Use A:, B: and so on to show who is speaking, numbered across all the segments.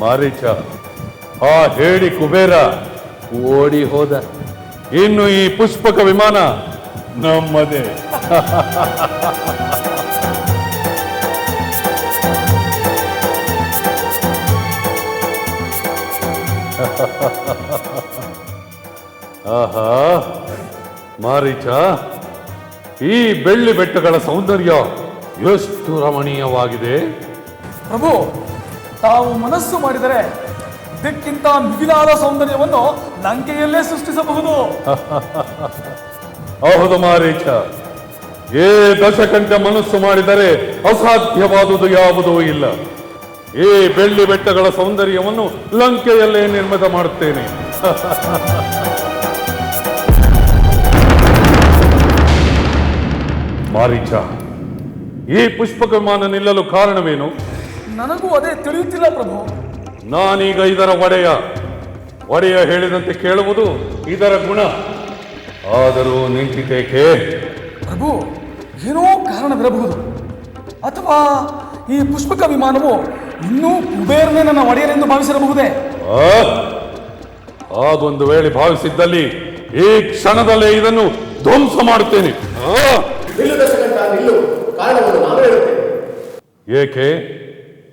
A: ಮಾರೀಚ ಆ ಹೇಳಿ ಕುಬೇರ. ಓಡಿ ಹೋದ. ಇನ್ನು ಈ ಪುಷ್ಪಕ ವಿಮಾನ ನಮ್ಮದೇ. ಆಹಾ ಮಾರೀಚ ಈ ಬೆಳ್ಳಿ ಬೆಟ್ಟಗಳ ಸೌಂದರ್ಯ ಎಷ್ಟು ರಮಣೀಯವಾಗಿದೆ.
B: ಪ್ರಭು ತಾವು ಮನಸ್ಸು ಮಾಡಿದರೆ ಇದಕ್ಕಿಂತ ಮಿಗಿಲಾದ ಸೌಂದರ್ಯವನ್ನು ಲಂಕೆಯಲ್ಲೇ ಸೃಷ್ಟಿಸಬಹುದು.
A: ಹೌದು ಮಾರೀಚ. ಏ ದಶಕಂಠ ಮನಸ್ಸು ಮಾಡಿದರೆ ಅಸಾಧ್ಯವಾದುದು ಯಾವುದೂ ಇಲ್ಲ. ಈ ಬೆಳ್ಳಿ ಬೆಟ್ಟಗಳ ಸೌಂದರ್ಯವನ್ನು ಲಂಕೆಯಲ್ಲೇ ನಿರ್ಮಿತ ಮಾಡುತ್ತೇನೆ. ಮಾರೀಚ ಈ ಪುಷ್ಪ ವಿಮಾನ ನಿಲ್ಲಲು ಕಾರಣವೇನು?
B: ನನಗೂ ಅದೇ ತಿಳಿಯುತ್ತಿಲ್ಲ ಪ್ರಭು.
A: ನಾನೀಗ ಇದರ ಒಡೆಯ. ಒಡೆಯ ಹೇಳಿದಂತೆ ಕೇಳುವುದು ಇದರ ಗುಣ. ಆದರೂ ನಿಂತಿತೇಕೆ
B: ಪ್ರಭು ಏನೋ ಕಾರಣವಿರಬಹುದು ಅಥವಾ ಈ ಪುಷ್ಪಕ ವಿಮಾನವು ಇನ್ನೂ ಕುಬೇರನೇ ನನ್ನ ಒಡೆಯರೆಂದು ಭಾವಿಸಿರಬಹುದೇ?
A: ಆ? ಹಾಗೊಂದು ವೇಳೆ ಭಾವಿಸಿದ್ದಲ್ಲಿ ಈ ಕ್ಷಣದಲ್ಲೇ ಇದನ್ನು ಧ್ವಂಸ ಮಾಡುತ್ತೇನೆ. ಏಕೆ?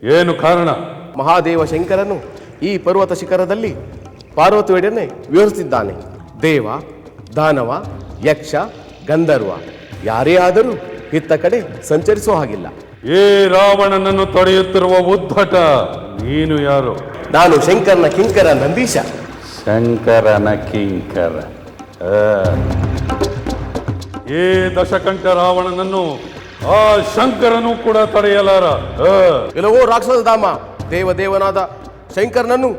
A: ಏನು ಕಾರಣ?
C: ಮಹಾದೇವ ಶಂಕರನು ಈ ಪರ್ವತ ಶಿಖರದಲ್ಲಿ ಪಾರ್ವತಿಯೊಡನೆ ವಿವರಿಸಿದ್ದಾನೆ ದೇವ ದಾನವ ಯಕ್ಷ ಗಂಧರ್ವ ಯಾರೇ ಆದರೂ ಇತ್ತ ಕಡೆ ಸಂಚರಿಸುವ ಹಾಗಿಲ್ಲ.
A: ಏ ರಾವಣನನ್ನು ತಡೆಯುತ್ತಿರುವ ಉದ್ಧಟ ನೀನು ಯಾರು?
C: ನಾನು ಶಂಕರನ ಕಿಂಕರ ನಂದೀಶ.
A: ಶಂಕರನ ಕಿಂಕರ. ಆ. ಏ ದಶಕಂಠ ರಾವಣನನ್ನು ಆ ಶಂಕರನು ಕೂಡ ತಡೆಯಲಾರ. ಆ.
C: ಎಲ್ಲವೋ ರಾಕ್ಷಸ ಧಾಮ ದೇವದೇವನಾದ ಶಂಕರನನ್ನು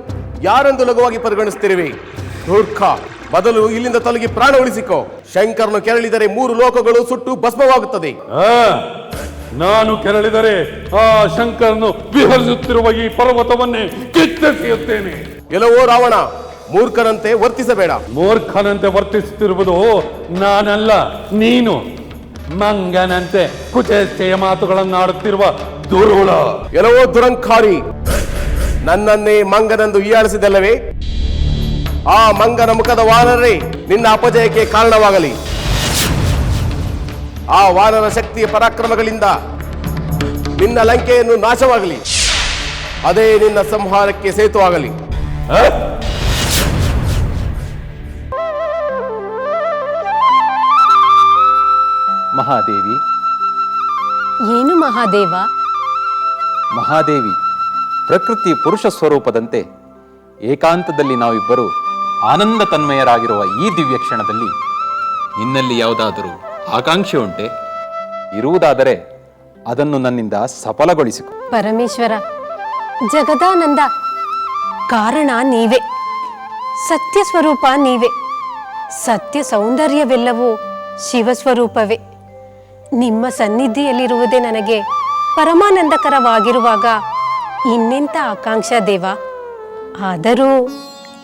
C: ಯಾರೆಂದು ಲಘುವಾಗಿ ಪರಿಗಣಿಸ್ತಿರುವೆ? ದುರ್ಖ ಬದಲು ಇಲ್ಲಿಂದ ತಲುಗಿ ಪ್ರಾಣ ಉಳಿಸಿಕೋ. ಶಂಕರನು ಕೆರಳಿದರೆ ಮೂರು ಲೋಕಗಳು ಸುಟ್ಟು ಭಸ್ಮವಾಗುತ್ತದೆ.
A: ಆ, ನಾನು ಕೆರಳಿದರೆ ಆ ಶಂಕರನು ವಿಹರಿಸುತ್ತಿರುವ ಈ ಪರ್ವತವನ್ನೇ ಕಿತ್ತೆಸೆಯುತ್ತೇನೆ
C: ಎಲ್ಲವೋ ರಾವಣ ಮೂರ್ಖನಂತೆ ವರ್ತಿಸಬೇಡ.
A: ಮೂರ್ಖನಂತೆ ವರ್ತಿಸುತ್ತಿರುವುದು ನಾನಲ್ಲ ನೀನು. ಮಂಗನಂತೆ ಕುಚೇಷ್ಟೆಯ ಮಾತುಗಳನ್ನಾಡುತ್ತಿರುವ ದುರುಳ.
C: ಎಲ್ಲವೋ ದುರಂಕಾರಿ ನನ್ನನ್ನೇ ಮಂಗನಂದು ಹೀಯಾಳಿಸಿದಲ್ಲವೇ ಆ ಮಂಗನ ಮುಖದ ವಾನರೇ ನಿನ್ನ ಅಪಜಯಕ್ಕೆ ಕಾರಣವಾಗಲಿ. ಆ ವಾನರ ಶಕ್ತಿಯ ಪರಾಕ್ರಮಗಳಿಂದ ನಿನ್ನ ಲಂಕೆಯನ್ನು ನಾಶವಾಗಲಿ. ಅದೇ ನಿನ್ನ ಸಂಹಾರಕ್ಕೆ ಸೇತುವಾಗಲಿ?
D: ಮಹಾದೇವಿ.
E: ಏನು ಮಹಾದೇವ?
D: ಮಹಾದೇವಿ ಪ್ರಕೃತಿ ಪುರುಷ ಸ್ವರೂಪದಂತೆ ಏಕಾಂತದಲ್ಲಿ ನಾವಿಬ್ಬರು ಆನಂದ ತನ್ಮಯರಾಗಿರುವ ಈ ದಿವ್ಯ ಕ್ಷಣದಲ್ಲಿ ನಿನ್ನಲ್ಲಿ ಯಾವುದಾದರೂ ಆಕಾಂಕ್ಷೆ ಉಂಟೆ. ಇರುವುದಾದರೆ ಅದನ್ನು ನನ್ನಿಂದ ಸಫಲಗೊಳಿಸಿಕೊ.
E: ಪರಮೇಶ್ವರ, ಜಗದಾನಂದ ಕಾರಣ ನೀವೇ. ಸತ್ಯ ಸ್ವರೂಪ ನೀವೇ. ಸತ್ಯ ಸೌಂದರ್ಯವೆಲ್ಲವೂ ಶಿವಸ್ವರೂಪವೇ ನಿಮ್ಮ ಸನ್ನಿಧಿಯಲ್ಲಿರುವುದೇ ನನಗೆ ಪರಮಾನಂದಕರವಾಗಿರುವಾಗ ಇನ್ನೆಂಥ ಆಕಾಂಕ್ಷ ದೇವ? ಆದರೂ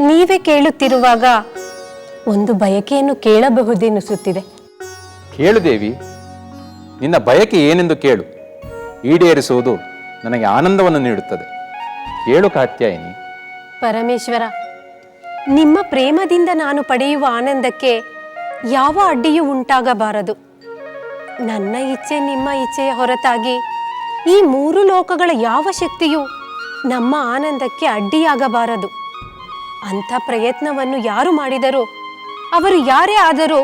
E: ನೀವೇ ಕೇಳುತ್ತಿರುವಾಗ ಒಂದು ಬಯಕೆಯನ್ನು ಕೇಳಬಹುದೆನಿಸುತ್ತಿದೆ
D: ಕೇಳು ದೇವಿ, ನಿನ್ನ ಬಯಕೆ ಏನೆಂದು ಕೇಳು. ಈಡೇರಿಸುವುದು ನನಗೆ ಆನಂದವನ್ನು ನೀಡುತ್ತದೆ. ಕೇಳು ಕಾತ್ಯಾಯಿನಿ.
E: ಪರಮೇಶ್ವರ, ನಿಮ್ಮ ಪ್ರೇಮದಿಂದ ನಾನು ಪಡೆಯುವ ಆನಂದಕ್ಕೆ ಯಾವ ಅಡ್ಡಿಯೂ ಉಂಟಾಗಬಾರದು. ನನ್ನ ಇಚ್ಛೆ ನಿಮ್ಮ ಇಚ್ಛೆಯ ಹೊರತಾಗಿ ಈ ಮೂರು ಲೋಕಗಳ ಯಾವ ಶಕ್ತಿಯು ನಮ್ಮ ಆನಂದಕ್ಕೆ ಅಡ್ಡಿಯಾಗಬಾರದು. ಅಂಥ ಪ್ರಯತ್ನವನ್ನು ಯಾರು ಮಾಡಿದರೂ, ಅವರು ಯಾರೇ ಆದರೂ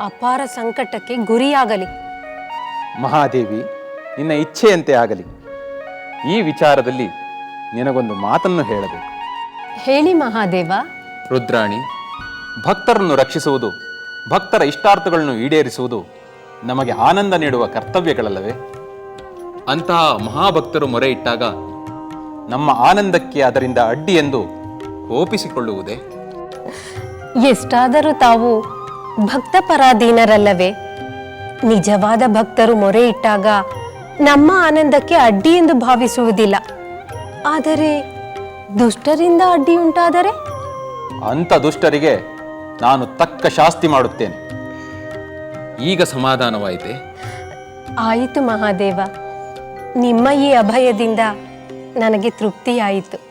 E: ಅಪಾರ ಸಂಕಟಕ್ಕೆ ಗುರಿಯಾಗಲಿ.
D: ಮಹಾದೇವಿ ನಿನ್ನ ಇಚ್ಛೆಯಂತೆ ಆಗಲಿ. ಈ ವಿಚಾರದಲ್ಲಿ ನಿನಗೊಂದು ಮಾತನ್ನು ಹೇಳಬೇಕು.
E: ಹೇಳಿ ಮಹಾದೇವ.
D: ರುದ್ರಾಣಿ ಭಕ್ತರನ್ನು ರಕ್ಷಿಸುವುದು ಭಕ್ತರ ಇಷ್ಟಾರ್ಥಗಳನ್ನು ಈಡೇರಿಸುವುದು ನಮಗೆ ಆನಂದ ನೀಡುವ ಕರ್ತವ್ಯಗಳಲ್ಲವೇ? ಅಂತಹ ಮಹಾಭಕ್ತರು ಮೊರೆ ಇಟ್ಟಾಗ ನಮ್ಮ ಆನಂದಕ್ಕೆ ಅದರಿಂದ ಅಡ್ಡಿ ಎಂದು ಕೋಪಿಸಿಕೊಳ್ಳುವುದೇ?
E: ಎಷ್ಟಾದರೂ ತಾವು ಭಕ್ತ ಪರಾಧೀನರಲ್ಲವೇ ನಿಜವಾದ ಭಕ್ತರು ಮೊರೆ ಇಟ್ಟಾಗ ನಮ್ಮ ಆನಂದಕ್ಕೆ ಅಡ್ಡಿ ಎಂದು ಭಾವಿಸುವುದಿಲ್ಲ. ಆದರೆ ದುಷ್ಟರಿಂದ ಅಡ್ಡಿ ಉಂಟಾದರೆ?
D: ಅಂಥ ದುಷ್ಟರಿಗೆ ನಾನು ತಕ್ಕ ಶಾಸ್ತಿ ಮಾಡುತ್ತೇನೆ. ಈಗ ಸಮಾಧಾನವಾಯಿತೆ?
E: ಆಯಿತು ಮಹಾದೇವ. ನಿಮ್ಮ ಈ ಅಭಯದಿಂದ ನನಗೆ ತೃಪ್ತಿಯಾಯಿತು.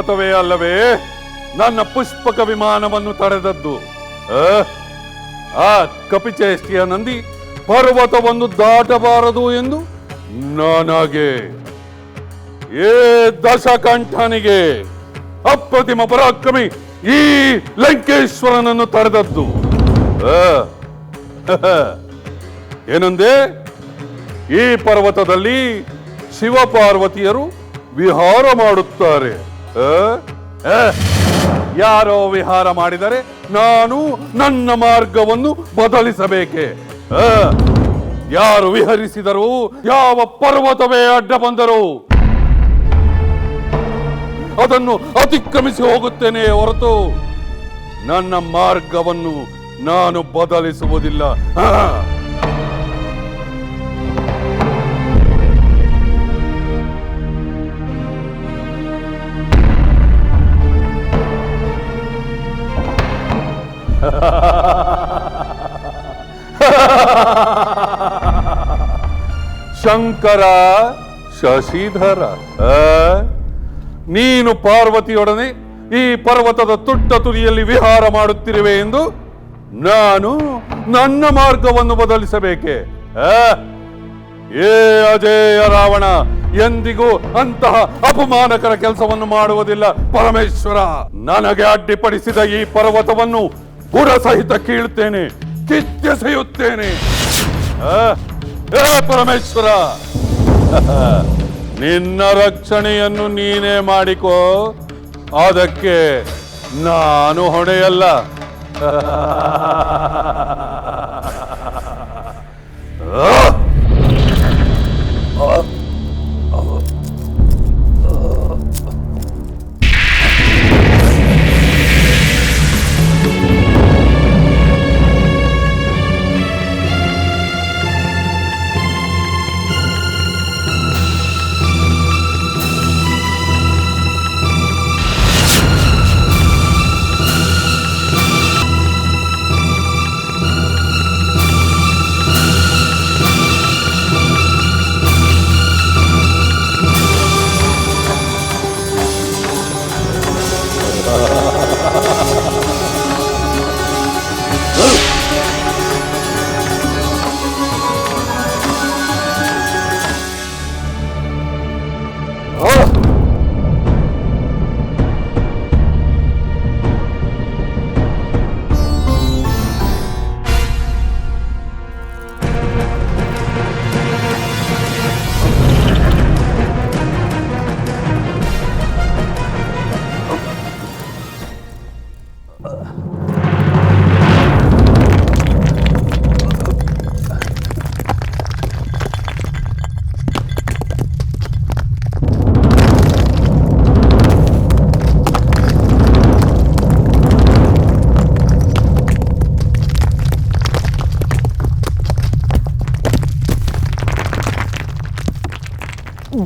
A: ಪರ್ವತವೇ ಅಲ್ಲವೇ ನನ್ನ ಪುಷ್ಪಕ ವಿಮಾನವನ್ನು ತಡೆದದ್ದು ಆ? ಕಪಿಚೇಷ್ಟಿಯ ನಂದಿ, ಪರ್ವತವನ್ನು ದಾಟಬಾರದು ಎಂದು ನನಗೆ ಏ ದಶಕಂಠನಿಗೆ, ಅಪ್ರತಿಮ ಪರಾಕ್ರಮಿ ಈ ಲಂಕೇಶ್ವರನನ್ನು ತಡೆದದ್ದು? ಏನಂದೆ ಈ ಪರ್ವತದಲ್ಲಿ ಶಿವಪಾರ್ವತಿಯರು ವಿಹಾರ ಮಾಡುತ್ತಾರೆ? ಯಾರೋ ವಿಹಾರ ಮಾಡಿದರೆ ನಾನು ನನ್ನ ಮಾರ್ಗವನ್ನು ಬದಲಿಸಬೇಕೆ? ಯಾರು ವಿಹರಿಸಿದರು ಯಾವ ಪರ್ವತವೇ ಅಡ್ಡ ಬಂದರು ಅದನ್ನು ಅತಿಕ್ರಮಿಸಿ ಹೋಗುತ್ತೇನೆ ಹೊರತು ನನ್ನ ಮಾರ್ಗವನ್ನು ನಾನು ಬದಲಿಸುವುದಿಲ್ಲ. ಶಂಕರ ಶಶಿಧರ ನೀನು ಪಾರ್ವತಿಯೊಡನೆ ಈ ಪರ್ವತದ ತುಟ್ಟ ತುದಿಯಲ್ಲಿ ವಿಹಾರ ಮಾಡುತ್ತಿರುವೆ ಎಂದು ನಾನು ನನ್ನ ಮಾರ್ಗವನ್ನು ಬದಲಿಸಬೇಕೆ? ಏ ಅಜೇಯ ರಾವಣ, ಎಂದಿಗೂ ಅಂತಹ ಅಪಮಾನಕರ ಕೆಲಸವನ್ನು ಮಾಡುವುದಿಲ್ಲ ಪರಮೇಶ್ವರ. ನನಗೆ ಅಡ್ಡಿಪಡಿಸಿದ ಈ ಪರ್ವತವನ್ನು ಬುಡ ಸಹಿತ ಕೀಳುತ್ತೇನೆ, ಕಿತ್ತೆಸೆಯುತ್ತೇನೆ ಏ ಪರಮೇಶ್ವರ! ನಿನ್ನ ರಕ್ಷಣೆಯನ್ನು ನೀನೇ ಮಾಡಿಕೋ. ಅದಕ್ಕೆ ನಾನು ಹೊಣೆಯಲ್ಲ.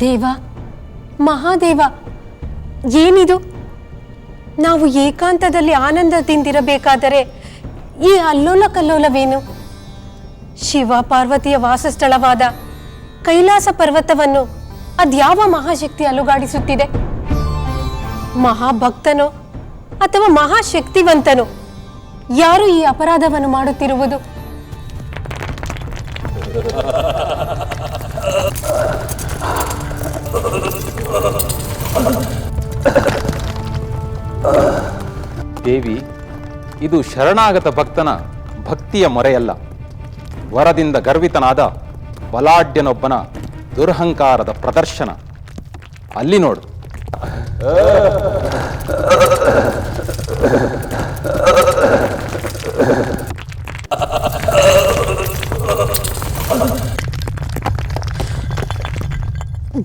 E: ದೇವ ಮಹಾದೇವ, ಏನಿದು? ನಾವು ಏಕಾಂತದಲ್ಲಿ ಆನಂದದಿಂದಿರಬೇಕಾದರೆ ಈ ಅಲ್ಲೋಲ ಕಲ್ಲೋಲವೇನು ಶಿವ ಪಾರ್ವತಿಯ ವಾಸಸ್ಥಳವಾದ ಕೈಲಾಸ ಪರ್ವತವನ್ನು ಅದ್ಯಾವ ಮಹಾಶಕ್ತಿ ಅಲುಗಾಡಿಸುತ್ತಿದೆ? ಮಹಾಭಕ್ತನೋ ಅಥವಾ ಮಹಾಶಕ್ತಿವಂತನೋ? ಯಾರು ಈ ಅಪರಾಧವನ್ನು ಮಾಡುತ್ತಿರುವುದು?
D: ದೇವಿ ಇದು ಶರಣಾಗತ ಭಕ್ತನ ಭಕ್ತಿಯ ಮೊರೆಯಲ್ಲ. ವರದಿಂದ ಗರ್ವಿತನಾದ ಬಲಾಢ್ಯನೊಬ್ಬನ ದುರಹಂಕಾರದ ಪ್ರದರ್ಶನ. ಅಲ್ಲಿ ನೋಡು.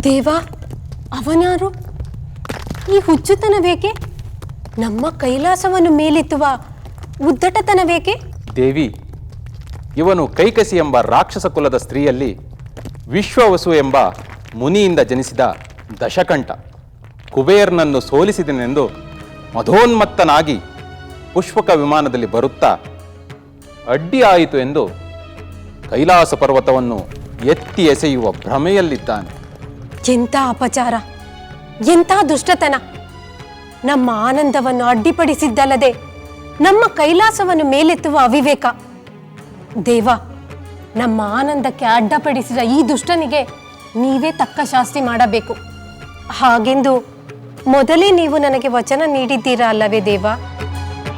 E: ದೇವ, ಅವನಾರು? ಈ ಹುಚ್ಚುತನವೇಕೆ ನಮ್ಮ ಕೈಲಾಸವನ್ನು ಮೇಲೆತ್ತುವ ಉದ್ದಟತನವೇಕೆ
D: ದೇವಿ, ಇವನು ಕೈಕಸಿ ಎಂಬ ರಾಕ್ಷಸ ಕುಲದ ಸ್ತ್ರೀಯಲ್ಲಿ ವಿಶ್ವವಸು ಎಂಬ ಮುನಿಯಿಂದ ಜನಿಸಿದ ದಶಕಂಠ. ಕುಬೇರ್ನನ್ನು ಸೋಲಿಸಿದನೆಂದು ಮಧೋನ್ಮತ್ತನಾಗಿ ಪುಷ್ಪಕ ವಿಮಾನದಲ್ಲಿ ಬರುತ್ತಾ ಅಡ್ಡಿ ಆಯಿತು ಎಂದು ಕೈಲಾಸ ಪರ್ವತವನ್ನು ಎತ್ತಿ ಎಸೆಯುವ ಭ್ರಮೆಯಲ್ಲಿದ್ದಾನೆ.
E: ಎಂಥ ಅಪಚಾರ? ಎಂಥ ದುಷ್ಟತನ? ನಮ್ಮ ಆನಂದವನ್ನು ಅಡ್ಡಿಪಡಿಸಿದ್ದಲ್ಲದೆ ನಮ್ಮ ಕೈಲಾಸವನ್ನು ಮೇಲೆತ್ತುವ ಅವಿವೇಕ. ದೇವ, ನಮ್ಮ ಆನಂದಕ್ಕೆ ಅಡ್ಡಪಡಿಸಿದ ಈ ದುಷ್ಟನಿಗೆ ನೀವೇ ತಕ್ಕ ಶಾಸ್ತಿ ಮಾಡಬೇಕು. ಹಾಗೆಂದು ಮೊದಲೇ ನೀವು ನನಗೆ ವಚನ ನೀಡಿದ್ದೀರಾ ಅಲ್ಲವೇ ದೇವ?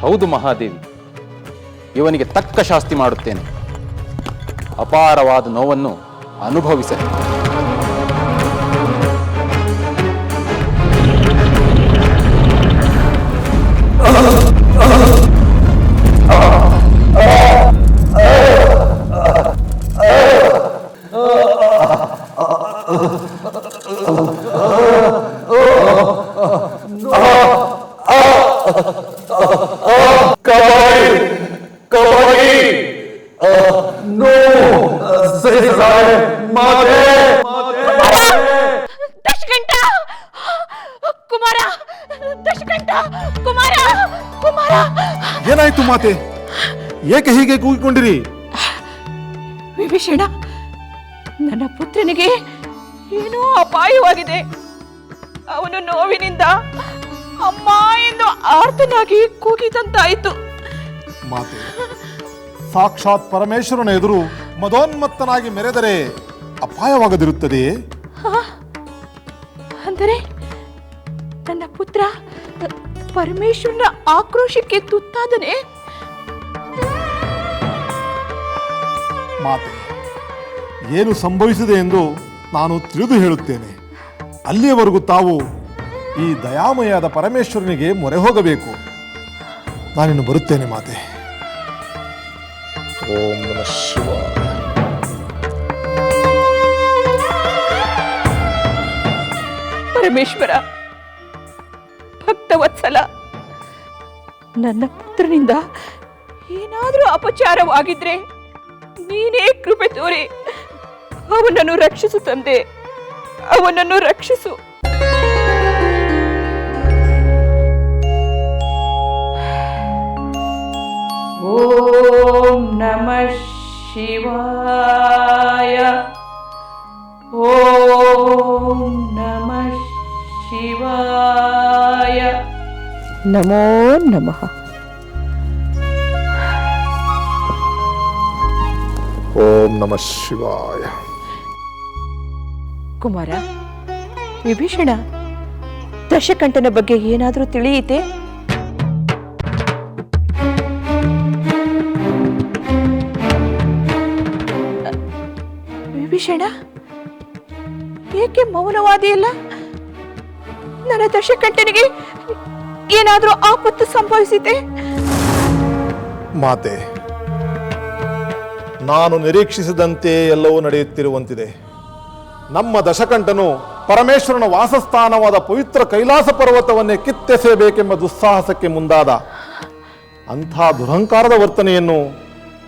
D: ಹೌದು ಮಹಾದೇವಿ. ಇವನಿಗೆ ತಕ್ಕ ಶಾಸ್ತಿ ಮಾಡುತ್ತೇನೆ. ಅಪಾರವಾದ ನೋವನ್ನು ಅನುಭವಿಸಲಿ.
F: ದಶಕಂಠ! ಕುಮಾರ! ದಶಕಂಠ! ಕುಮಾರ! ಕುಮಾರ!
G: ಏನಾಯ್ತು ಮಾತೆ? ಏಕೆ ಹೀಗೆ ಕೂಗಿಕೊಂಡಿರಿ?
F: ವಿಭೀಷಣ ನನ್ನ ಪುತ್ರನಿಗೆ ಏನೋ ಅಪಾಯವಾಗಿದೆ. ಅವನು ನೋವಿನಿಂದ ಅಮ್ಮ ಎಂದು ಆರ್ತನಾಗಿ ಕೂಗಿದಂತಾಯಿತು.
G: ಮಾತೆ ಸಾಕ್ಷಾತ್ ಪರಮೇಶ್ವರನ ಎದುರು ಮದೋನ್ಮತ್ತನಾಗಿ ಮೆರೆದರೆ ಅಪಾಯವಾಗದಿರುತ್ತದೆಯೇ?
F: ಅಂದರೆ ನನ್ನ ಪುತ್ರ ಪರಮೇಶ್ವರನ ಆಕ್ರೋಶಕ್ಕೆ ತುತ್ತಾದನೆ?
G: ಮಾತೆ ಏನು ಸಂಭವಿಸಿದೆ ಎಂದು ನಾನು ತಿಳಿದು ಹೇಳುತ್ತೇನೆ. ಅಲ್ಲಿಯವರೆಗೂ ತಾವು ಈ ದಯಾಮಯಾದ ಪರಮೇಶ್ವರನಿಗೆ ಮೊರೆ ಹೋಗಬೇಕು. ನಾನಿನ್ನು ಬರುತ್ತೇನೆ ಮಾತೆ. ಓಂ ನಮಃ ಶಿವಾಯ.
F: ಪರಮೇಶ್ವರ, ಭಕ್ತವತ್ಸಲ, ನನ್ನ ಪುತ್ರನಿಂದ ಏನಾದರೂ ಅಪಚಾರವಾಗಿದ್ರೆ ನೀನೇ ಕೃಪೆ ತೋರಿ ಅವನನ್ನು ರಕ್ಷಿಸು ತಂದೆ, ಅವನನ್ನು ರಕ್ಷಿಸು. ಓಂ ನಮಃ ಶಿವಾಯ. ನಮೋ ನಮಃ.
G: ಓಂ ನಮಃ ಶಿವಾಯ.
F: ಕುಮಾರ ವಿಭೀಷಣ ದಶಕಂಠನ ಬಗ್ಗೆ ಏನಾದರೂ ತಿಳಿಯಿತೆ? ವಿಭೀಷಣ ಏಕೆ ಮೌನವಾದಿಯಲ್ಲ? ನನ್ನ ದಶಕಂಠನಿಗೆ ಏನಾದರೂ ಆಪತ್ತು ಸಂಭವಿಸಿದೆ?
G: ಮಾತೆ ನಾನು ನಿರೀಕ್ಷಿಸಿದಂತೆ ಎಲ್ಲವೂ ನಡೆಯುತ್ತಿರುವಂತಿದೆ. ನಮ್ಮ ದಶಕಂಠನು ಪರಮೇಶ್ವರನ ವಾಸಸ್ಥಾನವಾದ ಪವಿತ್ರ ಕೈಲಾಸ ಪರ್ವತವನ್ನೇ ಕಿತ್ತೆಸೆಯಬೇಕೆಂಬ ದುಸ್ಸಾಹಸಕ್ಕೆ ಮುಂದಾದ ಅಂಥ ದುರಹಂಕಾರದ ವರ್ತನೆಯನ್ನು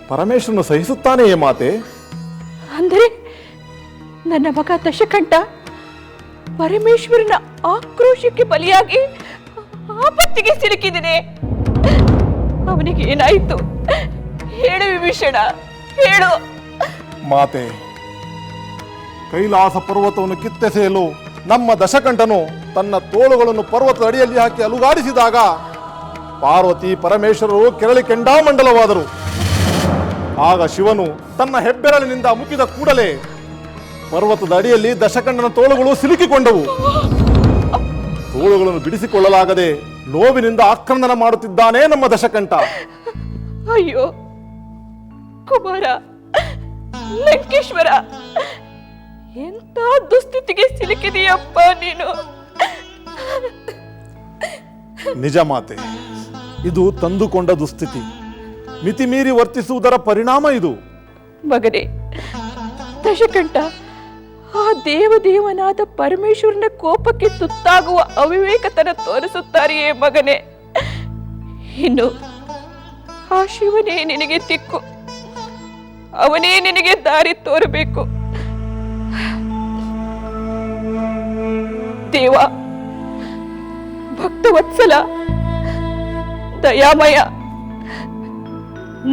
G: ಪರಮೇಶ್ವರನು ಸಹಿಸುತ್ತಾನೆಯೇ ಮಾತೆ?
F: ಅಂದರೆ ನನ್ನ ಮಗ ದಶಕಂಠ ಪರಮೇಶ್ವರನ ಆಕ್ರೋಶಕ್ಕೆ ಬಲಿಯಾಗಿ ಆಪತ್ತಿಗೆ ಸಿಲುಕಿದ್ದೀನಿ ಅವನಿಗೆ ಏನಾಯ್ತು? ಹೇಳು ವಿಭೀಷಣ, ಹೇಳು.
G: ಮಾತೆ, ಕೈಲಾಸ ಪರ್ವತವನ್ನು ಕಿತ್ತೆಸೆಯಲು ನಮ್ಮ ದಶಕಂಠನು ತನ್ನ ತೋಳುಗಳನ್ನು ಪರ್ವತದ ಅಡಿಯಲ್ಲಿ ಹಾಕಿ ಅಲುಗಾಡಿಸಿದಾಗ ಪಾರ್ವತಿ ಪರಮೇಶ್ವರರು ಕೆರಳಿ ಕೆಂಡಾಮಂಡಲವಾದರು. ಆಗ ಶಿವನು ತನ್ನ ಹೆಬ್ಬೆರಳಿನಿಂದ ಮುಗಿದ ಕೂಡಲೇ ಪರ್ವತದ ಅಡಿಯಲ್ಲಿ ದಶಕಂಡನ ತೋಳುಗಳು ಸಿಲುಕಿಕೊಂಡವು. ತೋಳುಗಳನ್ನು ಬಿಡಿಸಿಕೊಳ್ಳಲಾಗದೆ ನೋವಿನಿಂದ ಆಕ್ರಂದನ ಮಾಡುತ್ತಿದ್ದಾನೆ ನಮ್ಮ ದಶಕಂಠ.
F: ಅಯ್ಯೋ ಕುಮಾರ ಲಂಕೇಶ್ವರ ಎಂತ ದುಸ್ಥಿತಿಗೆ ಸಿಲುಕಿದೆಯಪ್ಪ ನೀನು?
G: ನಿಜ ಮಾತೆ ಇದು ತಂದುಕೊಂಡ ದುಸ್ಥಿತಿ. ಮಿತಿಮೀರಿ ವರ್ತಿಸುವುದರ ಪರಿಣಾಮ ಇದು.
F: ಮಗನೇ ದಶಕಂಠ ಆ ದೇವದೇವನಾದ ಪರಮೇಶ್ವರನ ಕೋಪಕ್ಕೆ ತುತ್ತಾಗುವ ಅವಿವೇಕತನ ತೋರಿಸುತ್ತಾರೆಯೇ ಮಗನೇ. ಇನ್ನು ಆ ಶಿವನೇ ನಿನಗೆ ತಿಕ್ಕು ಅವನೇ ನಿನಗೆ ದಾರಿ ತೋರಬೇಕು. ದೇವ, ಭಕ್ತವತ್ಸಲ, ದಯಾಮಯ,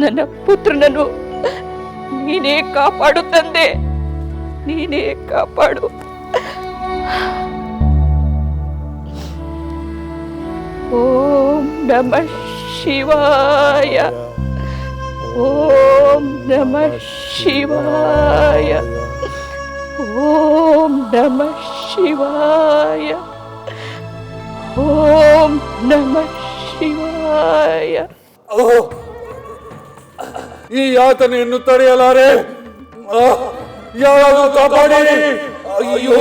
F: ನನ್ನ ಪುತ್ರನನ್ನು ನೀನೇ ಕಾಪಾಡು ತಂದೆ ನೀನೇ ಕಾಪಾಡು. ಓಂ ನಮಃ ಶಿವಾಯ. ಓಂ ನಮಃ ಶಿವಾಯ. ಓಂ ನಮಃ ಶಿವಾಯ. ಓಂ ನಮ ಶಿವಾಯ.
A: ಈ ಯಾತನೆಯನ್ನು ತಡೆಯಲಾರೆ. ಆ, ಯಾರಾದರೂ ಕಾಪಾಡಿ ಅಯ್ಯೋ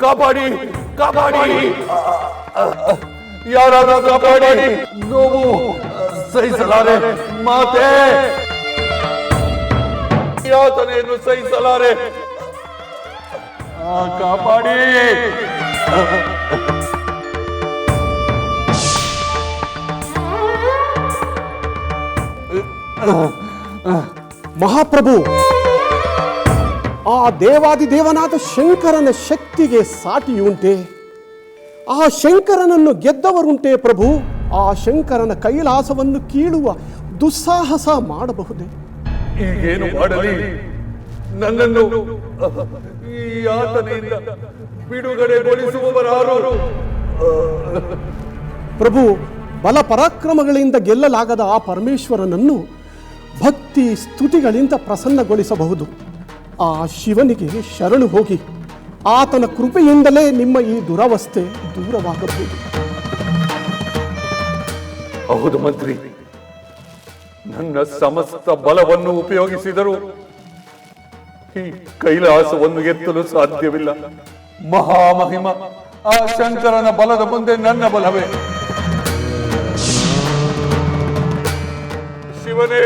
A: ಕಾಪಾಡಿ ಕಾಪಾಡಿ ಯಾರಾದರೂ ಕಾಪಾಡಿ ನೋವು ಸಹಿಸಲಾರೆ ಮಾತೆ ಯಾತನೆಯನ್ನು ಸಹಿಸಲಾರೆ ಆ, ಕಾಪಾಡಿ
H: ಮಹಾಪ್ರಭು ಆ ದೇವಾದಿ ದೇವನಾದ ಶಂಕರನ ಶಕ್ತಿಗೆ ಸಾಟಿಯುಂಟೆ. ಆ ಶಂಕರನನ್ನು ಗೆದ್ದವರುಂಟೆ ಪ್ರಭು. ಆ ಶಂಕರನ ಕೈಲಾಸವನ್ನು ಕೀಳುವ ದುಸ್ಸಾಹಸ ಮಾಡಬಹುದೇ?
A: ಈಗೇನು ಮಾಡಲಿ? ನನ್ನನ್ನು ಈ ಯಾತನೆಯಿಂದ ಬಿಡುಗಡೆಗೊಳಿಸುವವರಾರು.
H: ಪ್ರಭು ಬಲ ಪರಾಕ್ರಮಗಳಿಂದ ಗೆಲ್ಲಲಾಗದ ಆ ಪರಮೇಶ್ವರನನ್ನು ಭಕ್ತಿ ಸ್ತುತಿಗಳಿಂದ ಪ್ರಸನ್ನಗೊಳಿಸಬಹುದು. ಆ ಶಿವನಿಗೆ ಶರಣು ಹೋಗಿ, ಆತನ ಕೃಪೆಯಿಂದಲೇ ನಿಮ್ಮ ಈ ದುರವಸ್ಥೆ ದೂರವಾಗಬಹುದು.
A: ಹೌದು ಮಂತ್ರಿ. ನನ್ನ ಸಮಸ್ತ ಬಲವನ್ನು ಉಪಯೋಗಿಸಿದರು ಈ ಕೈಲಾಸವನ್ನು ಎತ್ತಲು ಸಾಧ್ಯವಿಲ್ಲ. ಮಹಾಮಹಿಮ, ಆ ಶಂಕರನ ಬಲದ ಮುಂದೆ ನನ್ನ ಬಲವೇ. ಶಿವನೇ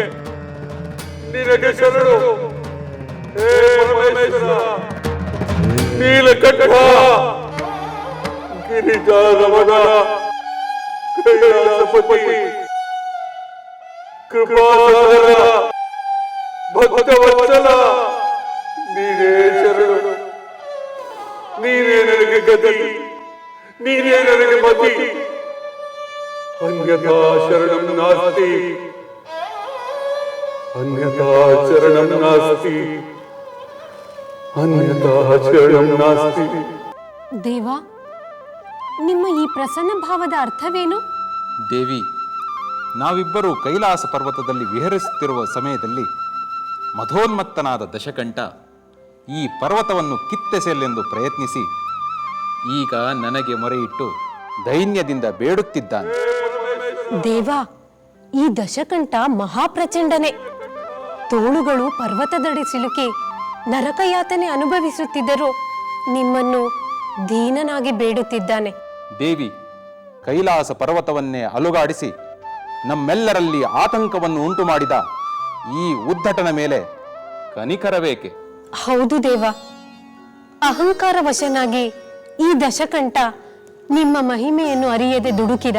A: ನಿನಗೆ ಶರಣು ಹೇ ಪರಮೇಶ್ವರ ನೀಲಕಂಠ ಗಿರಿಜಾರವನ ಕೈಲಾಸಪತಿ ಕೃಪಾಸಾಗರ ಭಕ್ತವತ್ಸಲ ನೀನೇ ಶರಣು ನೀನೇ ನನಗೆ ಗತಿ ನೀನೇ ನನಗೆ ಮತಿ ಅನ್ಯಥಾ ಶರಣಂ ನಾಸ್ತಿ ಅನ್ಯಥಾ नास्ति। ನಾಸ್ತಿ नास्ति।
E: ದೇವ ನಿಮ್ಮ ಈ ಪ್ರಸನ್ನ ಭಾವದ ಅರ್ಥವೇನು?
D: ದೇವಿ ನಾವಿಬ್ಬರು ಕೈಲಾಸ ಪರ್ವತದಲ್ಲಿ ವಿಹರಿಸುತ್ತಿರುವ ಸಮಯದಲ್ಲಿ ಮಧೋನ್ಮತ್ತನಾದ ದಶಕಂಠ ಈ ಪರ್ವತವನ್ನು ಕಿತ್ತೆಸೆಯಲೆಂದು ಪ್ರಯತ್ನಿಸಿ ಈಗ ನನಗೆ ಮೊರೆಯಿಟ್ಟು ದೈನ್ಯದಿಂದ ಬೇಡುತ್ತಿದ್ದಾನೆ.
E: ದೇವ ಈ ದಶಕಂಠ ಮಹಾಪ್ರಚಂಡನೆ. ತೋಳುಗಳು ಪರ್ವತದಡಿ ಸಿಲುಕಿ ನರಕಯಾತನೆ ಅನುಭವಿಸುತ್ತಿದ್ದರೂ ನಿಮ್ಮನ್ನು ದೀನನಾಗಿ ಬೇಡುತ್ತಿದ್ದಾನೆ.
D: ದೇವಿ ಕೈಲಾಸ ಪರ್ವತವನ್ನೇ ಅಲುಗಾಡಿಸಿ ನಮ್ಮೆಲ್ಲರಲ್ಲಿ ಆತಂಕವನ್ನು ಉಂಟು ಮಾಡಿದ ಈ ಉದ್ದಟನ ಮೇಲೆ ಕನಿಕರಬೇಕೆ
E: ಹೌದು ದೇವ ಅಹಂಕಾರ ವಶನಾಗಿ ಈ ದಶಕಂಠ ನಿಮ್ಮ ಮಹಿಮೆಯನ್ನು ಅರಿಯದೆ ದುಡುಕಿದ.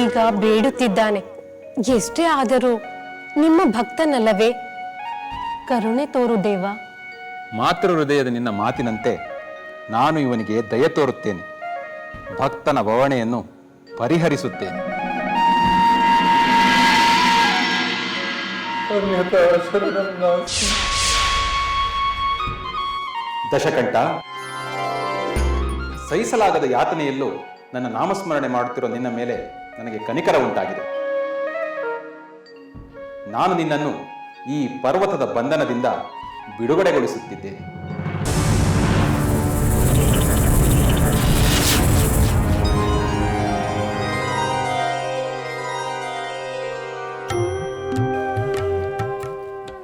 E: ಈಗ ಬೇಡುತ್ತಿದ್ದಾನೆ. ಎಷ್ಟೇ ಆದರೂ ನಿಮ್ಮ ಭಕ್ತನಲ್ಲವೇ? ಕರುಣೆ ತೋರು ದೇವ.
D: ಮಾತೃ ಹೃದಯದ ನಿನ್ನ ಮಾತಿನಂತೆ ನಾನು ಇವನಿಗೆ ದಯ ತೋರುತ್ತೇನೆ. ಭಕ್ತನ ಬವಣೆಯನ್ನು ಪರಿಹರಿಸುತ್ತೇನೆ. ದಶಕಂಠ. ಸಹಿಸಲಾಗದ ಯಾತನೆಯಲ್ಲೂ ನನ್ನ ನಾಮಸ್ಮರಣೆ ಮಾಡುತ್ತಿರುವ ನಿನ್ನ ಮೇಲೆ ನನಗೆ ಕನಿಕರ ಉಂಟಾಗಿದೆ. ನಾನು ನಿನ್ನನ್ನು ಈ ಪರ್ವತದ ಬಂಧನದಿಂದ ಬಿಡುಗಡೆಗೊಳಿಸುತ್ತಿದ್ದೇನೆ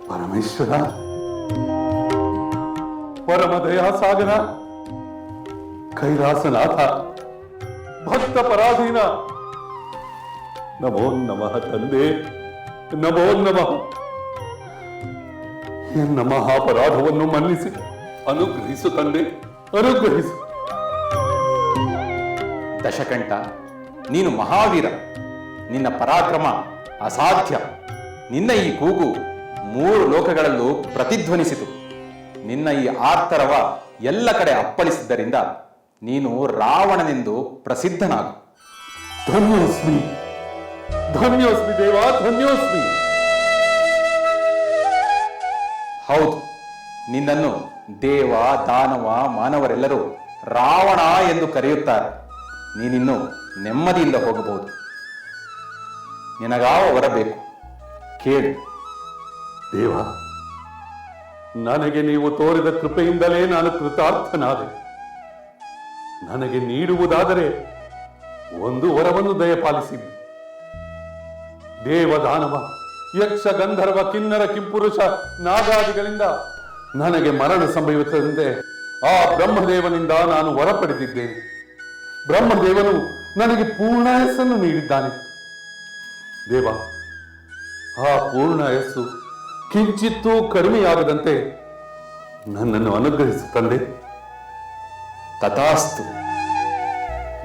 A: ಪರಮೇಶ್ವರ. ಪರಮ ದಯಾಸಾಗರ ಕೈಲಾಸನಾಥ. ಭಕ್ತ ಪರಾಧೀನ ನಮೋ ನಮಃ ತಂದೆ. ನಮೋ ನಮಃ. ಎನ್ನ ಮಹಾಪರಾಧವನ್ನು ಮನ್ನಿಸಿ ಅನುಗ್ರಹಿಸು ತಂದೆ ಅನುಗ್ರಹಿಸು.
D: ದಶಕಂಠ ನೀನು ಮಹಾವೀರ. ನಿನ್ನ ಪರಾಕ್ರಮ ಅಸಾಧ್ಯ. ನಿನ್ನ ಈ ಕೂಗು ಮೂರು ಲೋಕಗಳಲ್ಲೂ ಪ್ರತಿಧ್ವನಿಸಿತು. ನಿನ್ನ ಈ ಆರ್ತರವ ಎಲ್ಲ ಕಡೆ ಅಪ್ಪಳಿಸಿದ್ದರಿಂದ ನೀನು ರಾವಣನೆಂದು ಪ್ರಸಿದ್ಧನಾಗು.
A: ಧನ್ಯೋಸ್ಮಿ. ಧನ್ಯೋಸ್ಮಿ ದೇವ ಧನ್ಯೋಸ್ಮಿ.
D: ಹೌದು ನಿನ್ನನ್ನು ದೇವ ದಾನವ ಮಾನವರೆಲ್ಲರೂ ರಾವಣ ಎಂದು ಕರೆಯುತ್ತಾರೆ. ನೀನಿನ್ನು ನೆಮ್ಮದಿಯಿಂದ ಹೋಗಬಹುದು. ನಿನಗಾವ ಬರಬೇಕು ಕೇಳು.
A: ದೇವ ನನಗೆ ನೀವು ತೋರಿದ ಕೃಪೆಯಿಂದಲೇ ನಾನು ಕೃತಾರ್ಥನಾದೆ. ನನಗೆ ನೀಡುವುದಾದರೆ ಒಂದು ವರವನ್ನು ದಯಪಾಲಿಸಿದೆ ದೇವದಾನವ, ಯಕ್ಷ ಗಂಧರ್ವ, ಕಿನ್ನರ, ಕಿಂಪುರುಷ, ನಾಗಾದಿಗಳಿಂದ ನನಗೆ ಮರಣ ಸಂಭವಿಸದಂತೆ ಆ ಬ್ರಹ್ಮದೇವನಿಂದ ನಾನು ವರ ಪಡೆದಿದ್ದೇನೆ ಬ್ರಹ್ಮದೇವನು ನನಗೆ ಪೂರ್ಣಾಯಸ್ಸನ್ನು ನೀಡಿದ್ದಾನೆ. ದೇವ, ಆ ಪೂರ್ಣಾಯಸ್ಸು ಕಿಂಚಿತ್ತೂ ಕಡಿಮೆಯಾಗದಂತೆ ನನ್ನನ್ನು ಅನುಗ್ರಹಿಸು ತಂದೆ.
D: ತಥಾಸ್ತು.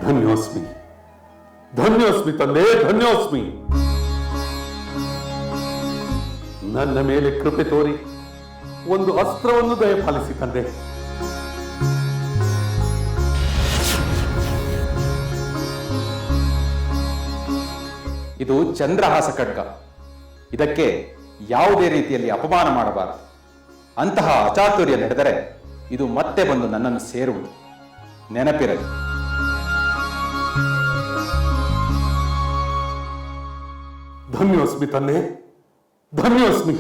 A: ಧನ್ಯೋಸ್ಮಿ. ಧನ್ಯೋಸ್ಮಿ ತಂದೆ, ಧನ್ಯೋಸ್ಮಿ. ನನ್ನ ಮೇಲೆ ಕೃಪೆ ತೋರಿ ಒಂದು ಅಸ್ತ್ರವನ್ನು ದಯಪಾಲಿಸಿ ತಂದೆ.
D: ಇದು ಚಂದ್ರಹಾಸ ಖಡ್ಗ. ಇದಕ್ಕೆ ಯಾವುದೇ ರೀತಿಯಲ್ಲಿ ಅಪಮಾನ ಮಾಡಬಾರದು. ಅಂತಹ ಅಚಾತುರ್ಯ ನಡೆದರೆ ಇದು ಮತ್ತೆ ಬಂದು ನನ್ನನ್ನು ಸೇರುವುದು. ನೆನಪಿರಲಿ.
A: ಧನ್ಯೋಸ್ಮಿ ತಂದೆ. ಧನ್ಯೋಸ್ಮಿ